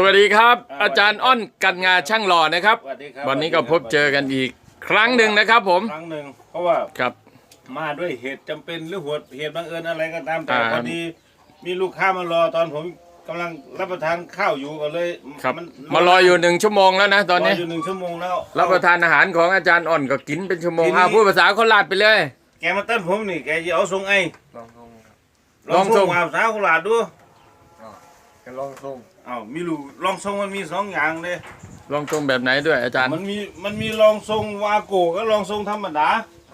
สวัสดีครับอ่าอาจารย์อ้อนกันงาช่างหล่อนะครับ สวัสดีครับวันนี้ก็พบเจอกันอีกครั้งหนึ่งนะครับ ผมครั้งหนึ่งเพราะว่าครับมาด้วยเหตุจำเป็นหรือเหตุเหตุบังเอิญอะไรก็ตามแต่อ่าพอดีมีลูกค้ามารอตอนผมกำลังรับประทานข้าวอยู่ก็เลยครับ นมารออยู่หนึ่งชั่วโมงแล้วนะตอนนี้ รอยู่หนึ่งชั่วโมงแล้ว รับประทานอาหารของอาจารย์อ้อนก็กินเป็นชั่วโมงทีนี้อ้าวพูดภาษาโคราชไปเลย แกมาเต้นผมนี่แกจะเอาทรงไอ้ลองทรงลองลองททรรงงมาภาษาโคราชดูก็ลองทรง อ้าวมีลูกลองทรงมันมีสองอย่างเลยลองตรงแบบไหนด้วยอาจารย์ มันมีมันมีลองทรงวาโกะก็ลองทรงธรรมดา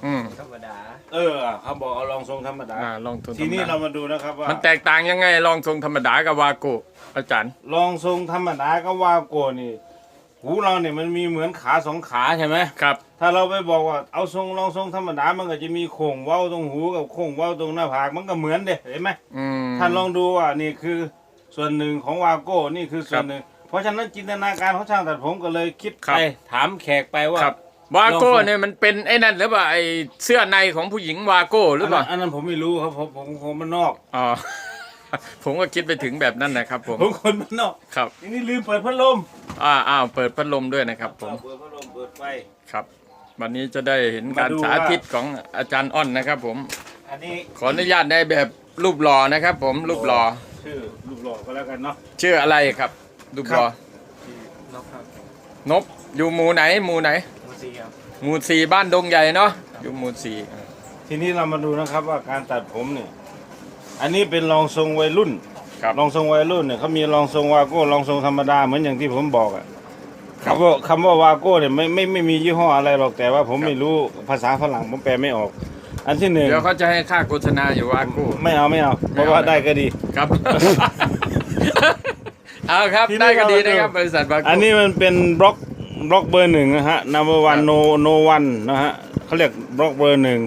อืมธรรมดาเออเขาบอกเอาลองทรงธรรมดา อ่าลองทรงทีนี้ธรรมเราดามาดูนะครับว่า มันแตกต่างยังไงลองทรงธรรมดากับวาโกะอาจารย์ลองทรงธรรมดาก็วาโกะนี่ หูเราเนี่ยมันมีเหมือนขาสองขาใช่ไหม ครับ ถ้าเราไปบอกว่าเอาทรงลองทรงธรรมดา มันก็จะมีโค้งเว้าตรงหูกับโค้งเว้าตรงหน้าผาก มันก็เหมือนเด้เห็นไหมอืมท่านลองดูว่านี่คือ ส่วนหนึ่งของวาโก้นี่คือส่วนหนึ่ง เพราะฉะนั้นจินตนาการของช่างตัดผมก็เลยคิดครัไปบ ถามแขกไปว่า ครับวาโก้ลองทรงเนี่ยมันเป็นไอ้นั่นหรือเปล่าไอ้เสื้อในของผู้หญิงวาโก้หรือเปล่า นนั้นอันนั้นผมไม่รู้ครับผมผมผมมันนอก อ๋อ ผมก็คิดไปถึงแบบนั้นนะครับผมผมคนมันนอกครับทีนี้ลืมเปิดพัดลมอ่าอ้าวเปิดพัดลมด้วยนะครับ ผมเปิดพัดลมเปิดไฟ ครับ วันนี้จะได้เห็นการมาดูสาว่าธิตของอาจารย์อ้อนนะครับ ผมอันนี้ขออนุญาตได้แบบรูปหล่อนะครับ ผมรูปหล่อ ชื่อรูปหล่อก็แล้วกันเนาะชื่ออะไรครับรูปหล่อที่นกครับนบอยู่หมู่ไหนหมู่ไหนมูซีครับ หมู่สี่บ้านดงใหญ่เนาะอยู่หมู่สี่ทีนี้เรามาดูนะครับว่าการตัดผมเนี่ย อันนี้เป็นรองทรงวัยรุ่น ครับ รองทรงวัยรุ่นเนี่ยเขามีรองทรงวาโก้รองทรงธรรมดาเหมือนอย่างที่ผมบอกอะคำว่าคำว่าวาโก้เนี่ยไม่ไม่ไม่มียี่ห้ออะไรหรอกแต่ว่าผมไม่รู้ภาษาฝรั่งผมแปลไม่ออก อันที่หนึ่งเดี๋ยวเขาจะให้ค่าโฆษณาอยู่วาโก้ไม่เอาไม่เอา เพไม่ราะเอาว่าเลยได้ก็ดี ครับ เอาครับทีนี้ได้ก็ดีเรามาดูนะครับ บริษัทวาโก้อันนี้มันเป็นบล็อกบล็อกเบอร์หนึ่งนะฮะ number ครั one บ no no one นะฮะเขาเรียกบล็อกเบอร์หนึ่ง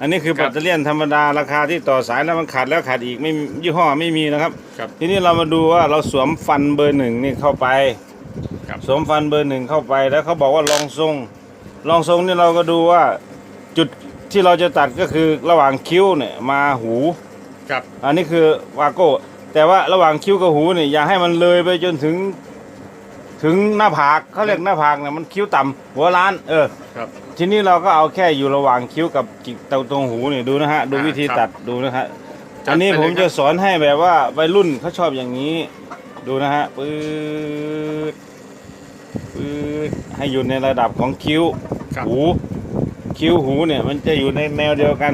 อันนี้คือครัปับตเตอร์เลียนธรรมดาราคาที่ต่อสายแล้วมันขาดแล้วขาดอีกไม่มียี่ห้อไม่มีนะครับ ครับ ทีนี้เรามาดูว่าเราสวมฟันเบอร์หนึ่งนี่เข้าไปครับ สวมฟันเบอร์หนึ่งเข้าไปแล้วเขาบอกว่าลองทรงลองทรงนี่เราก็ดูว่าจุดที่เราจะตัดก็คือระหว่างคิ้วเนี่ยมาหู ครับ อันนี้คือวาโก้ แต่ว่าระหว่างคิ้วกับหูเนี่ยอย่าให้มันเลยไปจนถึง ถึงหน้าผากเขาเรียกหน้าผากเนี่ยมันคิ้วต่ำหัวล้าน เออ ครับ ทีนี้เราก็เอาแค่อยู่ระหว่างคิ้วกับจิกตรงหูเนี่ยดูนะฮะ ดูวิธีครับตัดดูนะฮะจัดอันนี้ไปเลยผมครับจะสอนให้แบบว่าวัยรุ่นเขาชอบอย่างนี้ ดูนะฮะปื๊ดปื๊ดให้อยู่ในระดับของคิ้วครับ หู คิ้วหูเนี่ยมันจะอยู่ในแนวเดียวกัน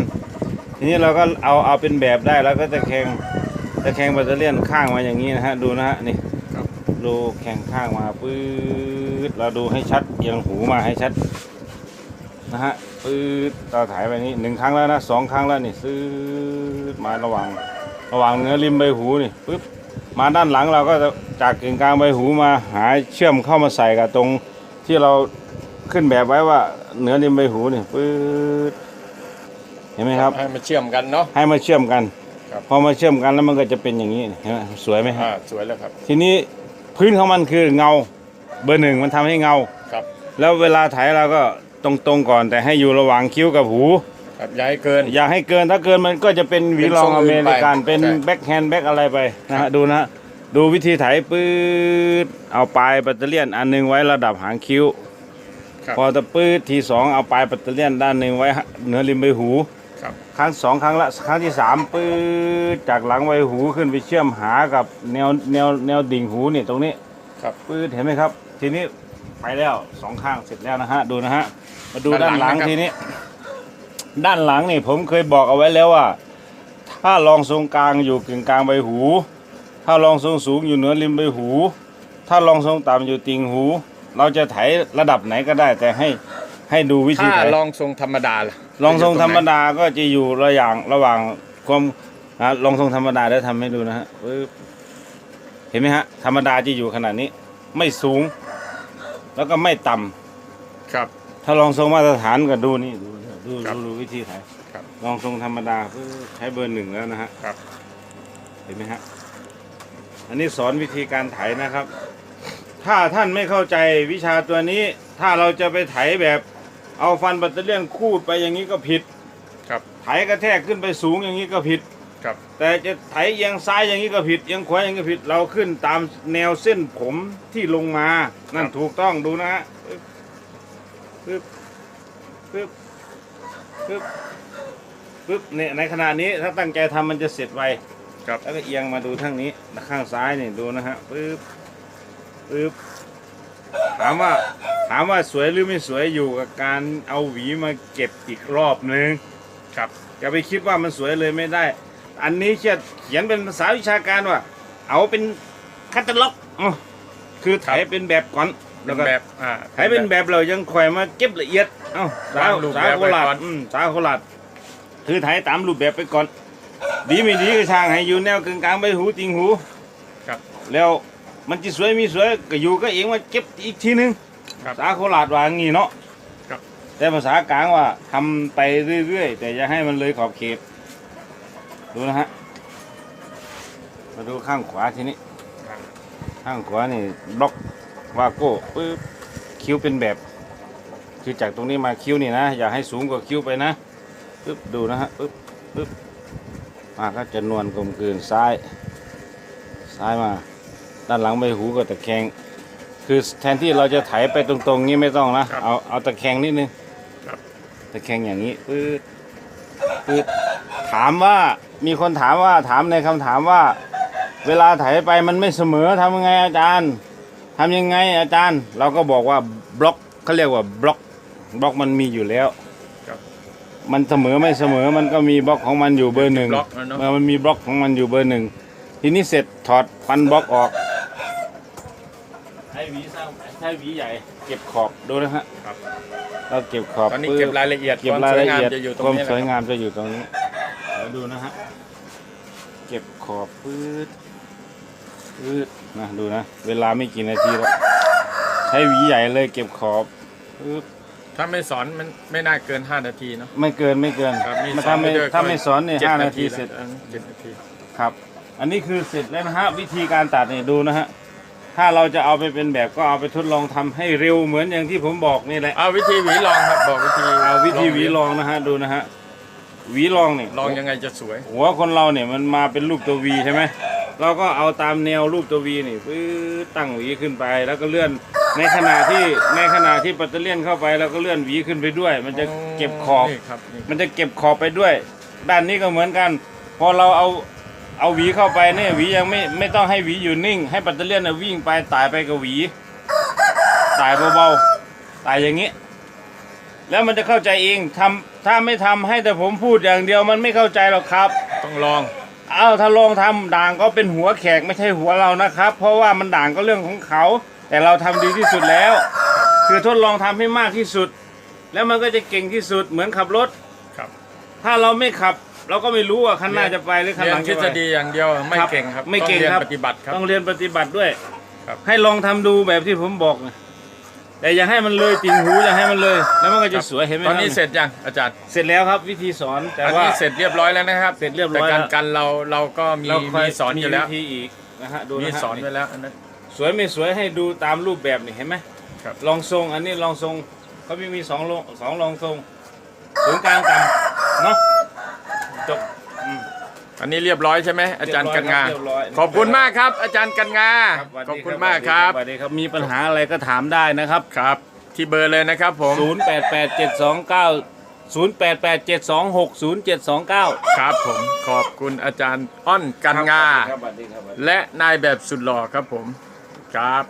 ทีนี้เราก็เอาเอาเป็นแบบได้แล้วก็จะแข่งจะแข่งแบตเตอรี่ยนข้างมาอย่างนี้นะฮะดูนะฮะนี่ครับดูแข่งข้างมาปื๊ดเราดูให้ชัดเอียงหูมาให้ชัดนะฮะปื๊ดเราถ่ายไปนี้หนึ่งครั้งแล้วนะสองครั้งแล้วนี่ซื้อมาระหว่างระหว่างเนื้อริมใบหูนี่ปึ๊บมาด้านหลังเราก็จะจากกึ่งกลางใบหูมาหาเชื่อมเข้ามาใส่กับตรงที่เราขึ้นแบบไว้ว่าเหนือริมใบหูนี่ปื๊ด เห็นไหมครับ ให้มาเชื่อมกันเนาะ ให้มาเชื่อมกันครับ พอมาเชื่อมกันแล้วมันก็จะเป็นอย่างนี้เห็นไหมสวยไหมครัอ่าบสวยแล้วครับ ทีนี้พื้นของมันคือเงาเบอร์หนึ่งมันทำให้เงา ครับแล้วเวลาถ่ายเราก็ตรงๆก่อน แต่ให้อยู่ระหว่างคิ้วกับหู ครับย้ายเกิน อย่าให้เกินถ้าเกินมันก็จะเป็นหวีรองเป็นทรงออื่นเมริกันไปเป็นใช่ แบ็คแฮนด์แบ็คอะไรไปนะครัฮะบดูนะฮะดูวิธีถ่ายปื๊ดเอาปลายแบตเตอรี่ยนอันหนึงไว้ระดับหางคิ้ว ครับพอตะปื๊ดทีสองเอาปลายแบตเตอรี่ยนด้านหนึ่งไว้เหนือริมใบหู ครับครั้งสองครั้งละครั้งที่สามปื๊ดจากหลังใบหูขึ้นไปเชื่อมหากับแนวแนวแนวดิ่งหูเนี่ยตรงนี้ครับปื๊ดเห็นไหมครับ ทีนี้ไปแล้วสองข้างเสร็จแล้วนะฮะดูนะฮะมาดูด้านหลังทีนี้ ด้านหลังนี่ผมเคยบอกเอาไว้แล้วว่า ถ้ารองทรงกลางอยู่กึ่งกลางใบหู ถ้ารองทรงสูงอยู่เหนือริมใบหู ถ้ารองทรงต่ำอยู่ติ่งหู เราจะไถระดับไหนก็ได้แต่ให้ ให้ดูวิธีถ้าไถลองทรงธรรมดาล่ะลองทรงธรรมจะอยู่ดาก็จะอยู่ระหว่างระหว่างความนะลองทรงธรรมดาได้ทำให้ดูนะฮะปึ๊บเห็นไหมฮะ ธรรมดาจะอยู่ขนาดนี้ ไม่สูง แล้วก็ไม่ต่ำตรงไหนครับ ถ้าลองทรงมาตรฐานก็ดูนี่ดูดูครับดูดูวิธีถ่ายครับลองทรงธรรมดาปึ๊บใช้เบอร์หนึ่งแล้วนะฮะครับ เห็นไหมฮะอันนี้สอนวิธีการไถนะครับ ถ้าท่านไม่เข้าใจวิชาตัวนี้ ถ้าเราจะไปไถแบบ เอาฟันแบัตเตอรี่ยนคูดไปอย่างนี้ก็ผิด ครับไถกระแทกขึ้นไปสูงอย่างนี้ก็ผิด ครับ แต่จะไถเอียงซ้ายอย่างนี้ก็ผิดเอียงขวาอย่างนี้ก็ผิด เราขึ้นตามแนวเส้นผมที่ลงมา นั่นถูกต้องดูนะฮะปึ๊บปึ๊บปึ๊บปึ๊บเนี่ยในขณะนี้ถ้าตั้งใจทำมันจะเสร็จไวครับ แล้วก็เอียงมาดูทางนี้ข้างซ้ายนี่ดูนะฮะปึ๊บปึ๊บถามว่า ถามว่าสวยหรือไม่สวยอยู่กับการเอาหวีมาเก็บอีกรอบนึงครับอย่าไปคิดว่ามันสวยเลยไม่ได้ อันนี้เขียนเขียนเป็นภาษาวิชาการว่า เอาเป็นคัตตาล็อกอ๋อคือไถเป็นแบบก่อนเป็แล้วนก็แบบอ่าไถเป็นแบบเรายังคอยมาเก็บละเอียดเอ้าสาววางรูปสาแบบโคไว้ราชก่อนอืมสาวโคราชคือไถตามรูปแบบไปก่อน ดีไม่ดีก็ช่างให้อยู่แนวกึ่งกลางใบหูติงหู ครับ แล้วมันจะสวยมีสวยก็อยู่ก็เองว่าเก็บอีกทีนึง ครับสาโคราชว่างี้เนาะครับ แต่ภาษากลางว่าทำไปเรื่อยๆ แต่อย่าให้มันเลยขอบเขต ดูนะฮะ มาดูข้างขวาทีนี้ ข้างขวานี่บล็อกวาโก้ปึ๊บคิ้วเป็นแบบ คือจากตรงนี้มาคิ้วนี่นะ อย่าให้สูงกว่าคิ้วไปนะปึ๊บดูนะฮะปึ๊บปึ๊บมาก็จะนวลกลมกลืนซ้าย ซ้ายมา ด้านหลังใบหูก็ตะแคง คือแทนที่เราจะไถไปตรงๆงี้ไม่ต้องนะ ครับเอาเอาตะแคงนิดนึงครับ ตะแคงอย่างนี้ปืดปืดถามว่ามีคนถามว่าถามในคำถามว่า เวลาไถไปมันไม่เสมอทำยังไงอาจารย์ทำยังไงอาจารย์ เราก็บอกว่าบล็อกเขาเรียกว่าบล็อกบล็อกมันมีอยู่แล้ว ครับ มันเสมอไม่เสมอมันก็มีบล็อกของมันอยู่เบอร์หนึ่งบล็อกแล้วเนอะ เออมันมีบล็อกของมันอยู่เบอร์หนึ่งทีนี้เสร็จถอดฟันบล็อกออกใช้หวีสร้างใช้หวีใหญ่ เก็บขอบดูนะฮะครับ เราเก็บขอบตอนนี้ปึ๊บเก็บรายละเอียดเก็บความรายสวยละงามเอียดจะอยู่ตรงความนี้สวยนะครับงามจะอยู่ตรงนี้เดี๋ยวดูนะฮะเก็บขอบปื๊ดปื๊ดนะดูนะ เวลาไม่กี่นาทีแล้วใช้หวีใหญ่เลยเก็บขอบปื๊ดถ้าไม่สอนมันไม่น่าเกิน 5 นาทีเนาะไม่เกินไม่เกินครับมีถ้าสอนไม่ไปด้วยถ้าไม่สอนเนี่ยจ็ดห้านาทีเสร็จแล้วเจ็ดนาทีครับ อันนี้คือเสร็จแล้วนะฮะวิธีการตัดเนี่ยดูนะฮะ ถ้าเราจะเอาไปเป็นแบบก็เอาไปทดลองทำให้เร็วเหมือนอย่างที่ผมบอกนี่แหละเอาวิธีหวีลองครับบอกวิธีเอาวิธีหวีลองนะฮะดูนะฮะหวีลองเนี่ย ลองยังไงจะสวย หัวคนเราเนี่ยมันมาเป็นรูปตัววีใช่ไหมเราก็เอาตามแนวรูปตัววีนี่ปื๊ดตั้งหวีขึ้นไป แล้วก็เลื่อนในขณะที่ในขณะที่ปัตเตอร์เลียนเข้าไปเราก็เลื่อนหวีขึ้นไปด้วย มันจะเก็บขอบ นี่ครับนี่ มันจะเก็บขอบไปด้วย ด้านนี้ก็เหมือนกัน พอเราเอา เอาหวีเข้าไปเนี่ยหวียังไม่ไม่ต้องให้หวีอยู่นิ่ง ให้ปัตเตอร์เลียนน่ะวิ่งไปตายไปกับหวีตายเบาๆตายอย่างนี้ แล้วมันจะเข้าใจเองทำถ้าไม่ทำให้แต่ผมพูดอย่างเดียวมันไม่เข้าใจหรอกครับ ต้องลองเอาถ้าลองทำด่างก็เป็นหัวแขกไม่ใช่หัวเรานะครับ เพราะว่ามันด่างก็เรื่องของเขา แต่เราทำดีที่สุดแล้ว คือทดลองทำให้มากที่สุด แล้วมันก็จะเก่งที่สุดเหมือนขับรถครับ ถ้าเราไม่ขับ เราก็ไม่รู้ว่าคันหน้าจะไปหรือคันเรีหยลันงทฤจะษไป ฎีอย่างเดียวไม่ครับเก่งครับไม่เก่งต้องรียนครับปฏิบัติครับ ต้องเรียนปฏิบัติด้วยครับ ให้ลองทำดูแบบที่ผมบอกนะแต่อย่าให้มันเลยติ่งหูอย่าให้มันเลย แล้วมันก็จะสวยเห็นไหมตอนนี้คบเสร็จยังอาจารย์เสร็จแล้วครับ วิธีสอนแต่อันว่า นี้เสร็จเรียบร้อยแล้วนะครับเสร็จเรียบร้อยแต่การแล้ว กันเราเราก็มีเราคมีสอนอยู่แล้วมีวิธีอีกนะฮะดูมีนะฮะสอนไว้แล้วอันนั้น สวยไม่สวยให้ดูตามรูปแบบนี่เห็นไหมครับ ลองทรงอันนี้ลองทรงเขามีมีสองลงสองลองทรงสูงกลางต่ำเนาะ จบอืม อันนี้เรียบร้อยใช่ไหมอาจารย์กันงา เรียบร้อยขอบคุณมากครับ อาจารย์กันงาครับสวัสขอบดีคุณมากครับ สวัสดีครับมีปัญหาอะไรก็ถามได้นะครับครับ ที่เบอร์เลยนะครับผม 0 8 8 7 2 9 0 8 8 7 2 6 0 7 2 9 ครับผม ขอบคุณอาจารย์อ้อนกันงา ครับสวัสดีครับและนายแบบสุดหล่อครับผม ครับ